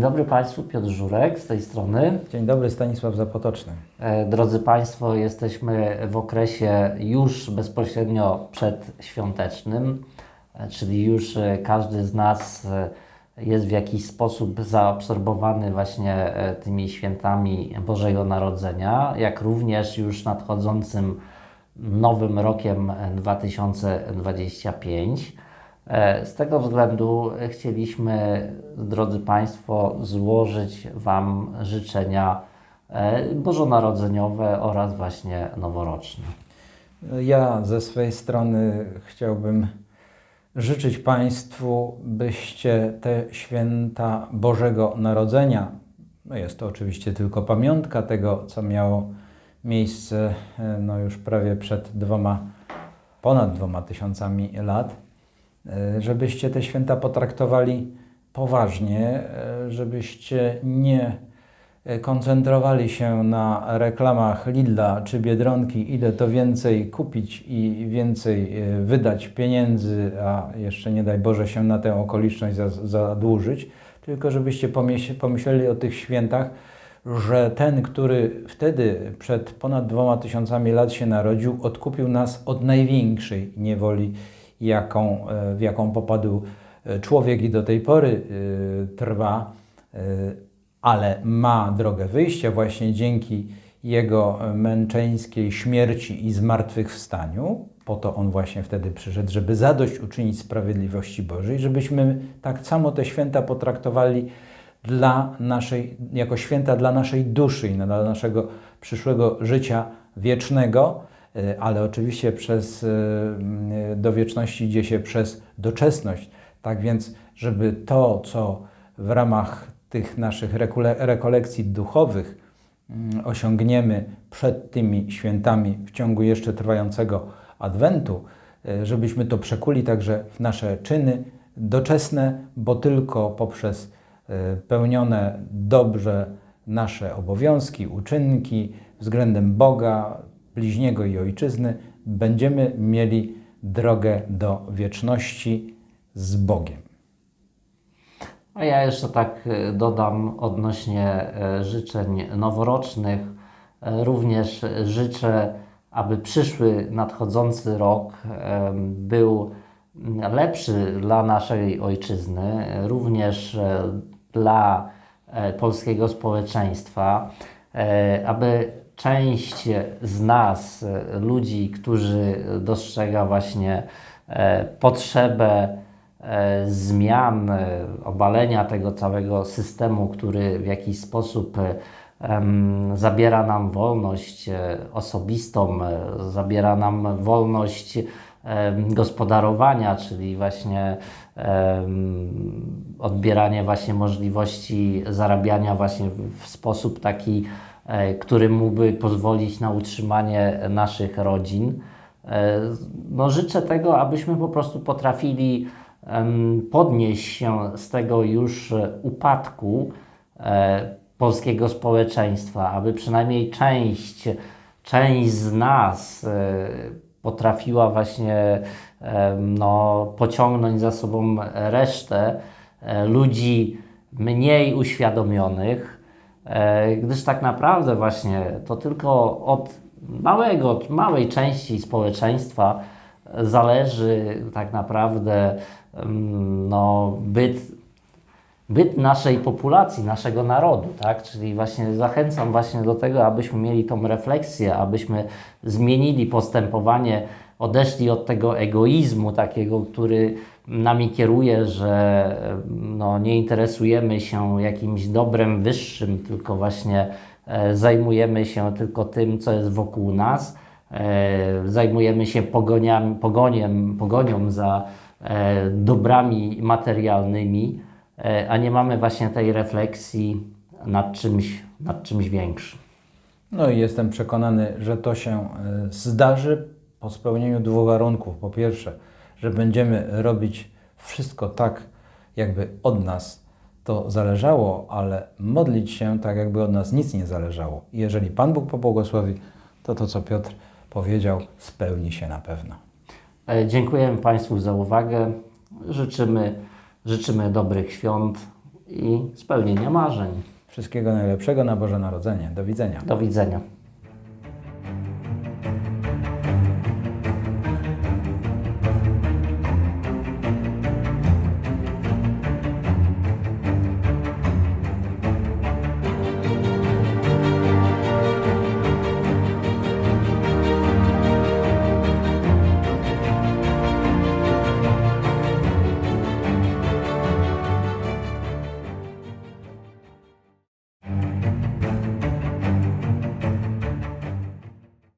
dobry Państwu, Piotr Żurek z tej strony. Dzień dobry, Stanisław Zapotoczny. E, Drodzy Państwo, jesteśmy w okresie już bezpośrednio przedświątecznym, e, czyli już e, każdy z nas e, jest w jakiś sposób zaabsorbowany właśnie e, tymi świętami Bożego Narodzenia, jak również już nadchodzącym nowym rokiem e, 2025. E, Z tego względu chcieliśmy, drodzy Państwo, złożyć Wam życzenia e, bożonarodzeniowe oraz właśnie noworoczne. Ja ze swojej strony chciałbym życzyć Państwu, byście te święta Bożego Narodzenia, no jest to oczywiście tylko pamiątka tego, co miało miejsce e, no już prawie przed dwoma, ponad dwoma tysiącami lat, żebyście te święta potraktowali poważnie, e, żebyście nie e, koncentrowali się na reklamach Lidla czy Biedronki, ile to więcej kupić i więcej e, wydać pieniędzy, a jeszcze nie daj Boże się na tę okoliczność za- zadłużyć, tylko żebyście pomyśl- pomyśleli o tych świętach, że ten, który wtedy przed ponad dwoma tysiącami lat się narodził, odkupił nas od największej niewoli, jaką, e, w jaką popadł e, człowiek i do tej pory e, trwa, ale ma drogę wyjścia właśnie dzięki jego męczeńskiej śmierci i zmartwychwstaniu. Po to on właśnie wtedy przyszedł, żeby zadośćuczynić sprawiedliwości Bożej, żebyśmy tak samo te święta potraktowali dla naszej, jako święta dla naszej duszy i dla naszego przyszłego życia wiecznego, ale oczywiście przez, e, do wieczności idzie się przez doczesność. Tak więc, żeby to, co w ramach tych naszych rekole- rekolekcji duchowych mm, osiągniemy przed tymi świętami w ciągu jeszcze trwającego Adwentu, e, żebyśmy to przekuli także w nasze czyny doczesne, bo tylko poprzez e, pełnione dobrze nasze obowiązki, uczynki względem Boga, bliźniego i ojczyzny, będziemy mieli drogę do wieczności z Bogiem. A ja jeszcze tak e, dodam odnośnie e, życzeń noworocznych. E, Również życzę, aby przyszły, nadchodzący rok był lepszy dla naszej ojczyzny, również dla polskiego społeczeństwa, aby część z nas, e, ludzi, którzy dostrzega właśnie e, potrzebę e, zmian, obalenia tego całego systemu, który w jakiś sposób zabiera nam wolność osobistą, zabiera nam wolność gospodarowania, czyli właśnie odbieranie właśnie możliwości zarabiania właśnie w- sposób taki, który mógłby pozwolić na utrzymanie naszych rodzin. E, No, życzę tego, abyśmy po prostu potrafili podnieść się z tego już e, upadku e, polskiego społeczeństwa, aby przynajmniej część, część z nas e, potrafiła właśnie no, pociągnąć za sobą resztę e, ludzi mniej uświadomionych, E, gdyż tak naprawdę właśnie to tylko od małego, od małej części społeczeństwa zależy tak naprawdę mm, no, byt, byt naszej populacji, naszego narodu, tak? Czyli właśnie zachęcam właśnie do tego, abyśmy mieli tą refleksję, abyśmy zmienili postępowanie, odeszli od tego egoizmu takiego, który nami kieruje, że no, nie interesujemy się jakimś dobrem wyższym, tylko właśnie e, zajmujemy się tylko tym, co jest wokół nas. E, zajmujemy się pogoniami, pogoniem, pogonią za e, dobrami materialnymi, a nie mamy właśnie tej refleksji nad czymś, nad czymś większym. No i jestem przekonany, że to się zdarzy po spełnieniu dwóch warunków. Po pierwsze, że będziemy robić wszystko tak, jakby od nas to zależało, ale modlić się tak, jakby od nas nic nie zależało. I jeżeli Pan Bóg pobłogosławi, to to, co Piotr powiedział, spełni się na pewno. E, Dziękujemy Państwu za uwagę. Życzymy, życzymy dobrych świąt i spełnienia marzeń. Wszystkiego najlepszego na Boże Narodzenie. Do widzenia. Do widzenia.